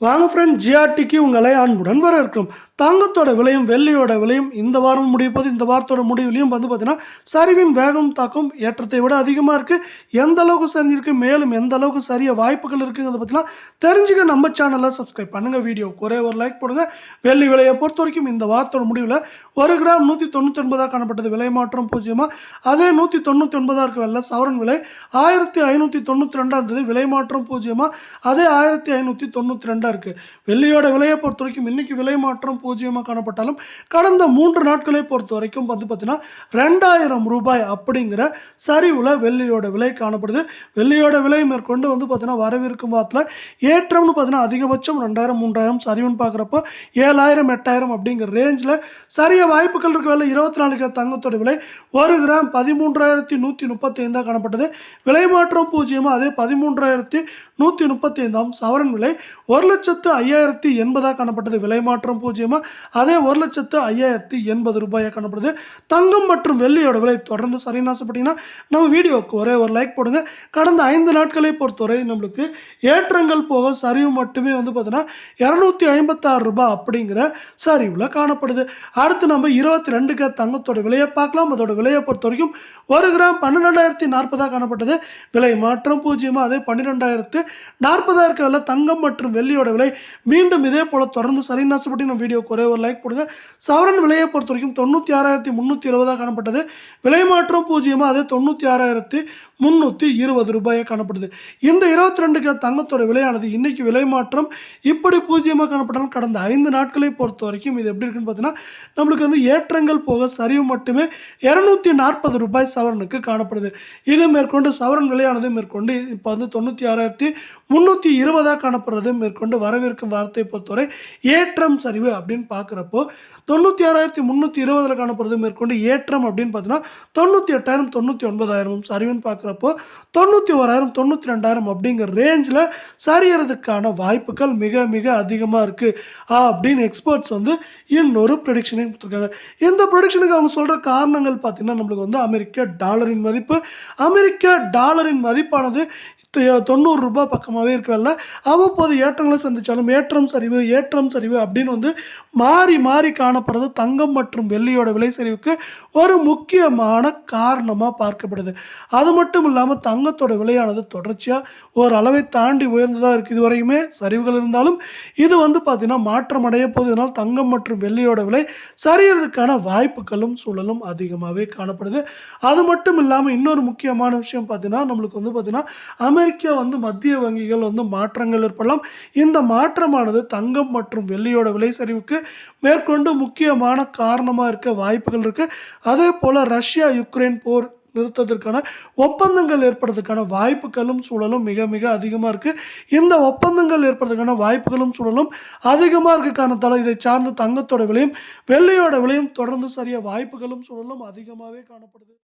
வாங்க ஃப்ரெண்ட் ஜிஆர்டிக்கு உங்களை அன்புடன் இருக்கும் தங்கத்தோட விலையும் வெள்ளியோட விலையும் இந்த வாரம் முடிய போது இந்த வாரத்தோட முடிவுலையும் வந்து பார்த்தீங்கன்னா சரிவின் வேகம் தாக்கம் ஏற்றத்தை விட அதிகமாக இருக்குது எந்த அளவுக்கு சரிஞ்சிருக்கு மேலும் எந்த அளவுக்கு சரிய வாய்ப்புகள் இருக்குங்கிறத பற்றிலாம் தெரிஞ்சுக்க நம்ம சேனலை சப்ஸ்கிரைப் பண்ணுங்கள் வீடியோ ஒரே ஒரு லைக் போடுங்க. வெள்ளி விலையை பொறுத்த வரைக்கும் இந்த வாரத்தோட முடிவில் ஒரு கிராம் நூற்றி தொண்ணூற்றி ஒன்பதாக காணப்பட்டது. விலை மாற்றம் பூஜ்ஜியமாக அதே நூற்றி தொண்ணூற்றி ஒன்பதாக இருக்க வெள்ள சவரன் விலை ஆயிரத்தி ஐநூற்றி தொண்ணூற்றி ரெண்டாக இருந்தது விலை மாற்றம் பூஜ்ஜியமாக அதே ஆயிரத்தி ஐநூற்றி தொண்ணூற்றி ரெண்டாக தான் இருக்குது வெள்ளியோட விலையை பொறுத்த வரைக்கும் இன்றைக்கி விலை மாற்றம் பூஜ்ஜியமாக காணப்பட்டாலும் கடந்த மூன்று நாட்களை பொறுத்த வரைக்கும் வந்து பார்த்திங்கன்னா ரெண்டாயிரம் ரூபாய் அப்படிங்கிற சரிவில் வெள்ளியோட விலை காணப்படுது. வெள்ளியோட விலை மேற்கொண்டு வந்து பார்த்திங்கன்னா வரவிருக்கும் வாரத்தில் ஏற்றம்னு பார்த்தீங்கன்னா அதிகபட்சம் ரெண்டாயிரம் மூன்றாயிரம் சரிவுன்னு பார்க்குறப்போ ஏழாயிரம் எட்டாயிரம் அப்படிங்கிற ரேஞ்சில் சரிய வாய்ப்புகள் இருக்க வேலை இருபத்தி நாலு கிலோ தங்கத்தோட விலை ஒரு கிராம் பதிமூன்றாயிரத்தி நூற்றி முப்பத்தி ஐந்தாக காணப்பட்டது. விலை மாற்றம் பூஜ்ஜியமாக அதே பதிமூன்றாயிரத்தி நூற்றி முப்பத்தி ஐந்தாம் சவரன் விலை ஒரு லட்சத்து ஐயாயிரத்தி எண்பதாக காணப்பட்டது. விலை மாற்றம் பூஜ்ஜியமாக அதே ஒரு லட்சத்து ஐயாயிரத்தி எண்பது ரூபாயாக காணப்படுது. தங்கம் மற்றும் வெள்ளியோட விலை தொடர்ந்து சரின்னு ஆசைப்பட்டீங்கன்னா நம்ம வீடியோவுக்கு ஒரே ஒரு லைக் போடுங்க. கடந்த ஐந்து நாட்களை பொறுத்தவரை நம்மளுக்கு ஏற்றங்கள் போக சரிவு மட்டுமே வந்து பார்த்தீங்கன்னா இரநூத்தி ஐம்பத்தாறு ரூபாய் அப்படிங்கிற சரிவில் காணப்படுது. அடுத்து நம்ம இருபத்தி ரெண்டுக்கு தங்கத்தோட விலையை பார்க்கலாம். அதோட விலையை பொறுத்த வரைக்கும் ஒரு கிராம் பன்னிரெண்டாயிரத்தி நாற்பதாக காணப்பட்டது. விலை மாற்றம் பூஜ்ஜியமாக அதே பன்னிரெண்டாயிரத்து நாற்பதாக இருக்க விலை தங்கம் மற்றும் வெள்ளியோட விலை மீண்டும் இதே போல் தொடர்ந்து சரின்னு ஆசைப்பட்டு நம்ம வீடியோ ஒரே ஒரு லைக் போடுங்க. சவரன் விலையை பொறுத்த வரைக்கும் தொண்ணூற்றி ஆறாயிரத்தி முந்நூற்றி இருபதாக காணப்பட்டது. விலை மாற்றம் பூஜ்ஜியமாக அதே தொண்ணூற்றி ஆறாயிரத்தி முந்நூற்றி இருபது ரூபாயாக காணப்படுது. இந்த இருபத்தி ரெண்டு கிலோ தங்கத்தோட விலையானது இன்னைக்கு விலை மாற்றம் இப்படி பூஜ்ஜியமாக காணப்பட்டாலும் கடந்த ஐந்து நாட்களை பொறுத்த வரைக்கும் இது எப்படி இருக்குன்னு பார்த்தீங்கன்னா நம்மளுக்கு வந்து ஏற்றங்கள் போக சரிவு மட்டுமே இரநூத்தி நாற்பது ரூபாய் சவரனுக்கு காணப்படுது. இது மேற்கொண்டு சவரன் விலையானது மேற்கொண்டு இப்போ வந்து தொண்ணூற்றி ஆறாயிரத்தி முந்நூற்றி இருபதாக காணப்படுறது மேற்கொண்டு வரவிருக்கும் வார்த்தையை பொறுத்தவரை ஏற்றம் சரிவு அப்படின்னு பார்க்குறப்போ தொண்ணூற்றி ஆறாயிரத்தி முந்நூற்றி இருபதில் காணப்படுறது மேற்கொண்டு ஏற்றம் அப்படின்னு பார்த்தீங்கன்னா தொண்ணூற்றி எட்டாயிரம் தொண்ணூற்றி ஒன்பதாயிரம் சரிவுன்னு பார்க்குறப்போ தொண்ணூற்றி ஓராயிரம் தொண்ணூற்றி ரெண்டாயிரம் அப்படிங்கிற ரேஞ்சில் சரியறதுக்கான வாய்ப்புகள் மிக மிக அதிகமாக இருக்குது அப்படின்னு எக்ஸ்பர்ட்ஸ் வந்து இன்னொரு ப்ரொடிக்ஷனையும் கொடுத்துருக்காங்க. இந்த ப்ரொடிக்ஷனுக்கு அவங்க சொல்கிற காரணங்கள் பார்த்திங்கன்னா நம்மளுக்கு வந்து அமெரிக்க டாலரின் மதிப்பு. அமெரிக்க டாலரின் மதிப்பானது தொண்ணூறு ரூபாய் பக்கமாகவே இருக்கல அவ்வப்போது ஏற்றங்களை சந்தித்தாலும் ஏற்றம் சரிவு ஏற்றம் சரிவு அப்படின்னு வந்து மாறி மாறி காணப்படுறது தங்கம் மற்றும் வெள்ளியோட விலை சரிவுக்கு ஒரு முக்கியமான காரணமாக பார்க்கப்படுது. அது மட்டும் இல்லாமல் தங்கத்தோட விலையானது தொடர்ச்சியாக ஒரு அளவை தாண்டி உயர்ந்ததாக இருக்குது இதுவரையுமே. சரிவுகள் இருந்தாலும் இது வந்து பார்த்திங்கன்னா மாற்றம் அடைய போவதனால் தங்கம் மற்றும் வெள்ளியோட விலை சரியறதுக்கான வாய்ப்புகளும் சூழலும் அதிகமாகவே காணப்படுது. அது மட்டும் இல்லாமல் இன்னொரு முக்கியமான விஷயம் பார்த்தீங்கன்னா நம்மளுக்கு வந்து பார்த்தீங்கன்னா அமெரிக்கா வந்து மத்திய வங்கிகள் வந்து மாற்றங்கள் ஏற்படலாம். இந்த மாற்றமானது தங்கம் மற்றும் வெள்ளியோட விலை சரிவுக்கு மேற்கொண்டு முக்கியமான காரணமாக இருக்க வாய்ப்புகள் இருக்குது அதே போல் ரஷ்யா யுக்ரைன் போர் நிறுத்தத்திற்கான ஒப்பந்தங்கள் ஏற்படுறதுக்கான வாய்ப்புகளும் சூழலும் மிக மிக அதிகமாக இருக்குது இந்த ஒப்பந்தங்கள் ஏற்படுறதுக்கான வாய்ப்புகளும் சூழலும் அதிகமாக இருக்க. காரணத்தால் இதை சார்ந்த தங்கத்தோட விலையும் வெள்ளையோட விலையும் தொடர்ந்து சரிய வாய்ப்புகளும் சூழலும் அதிகமாகவே காணப்படுது.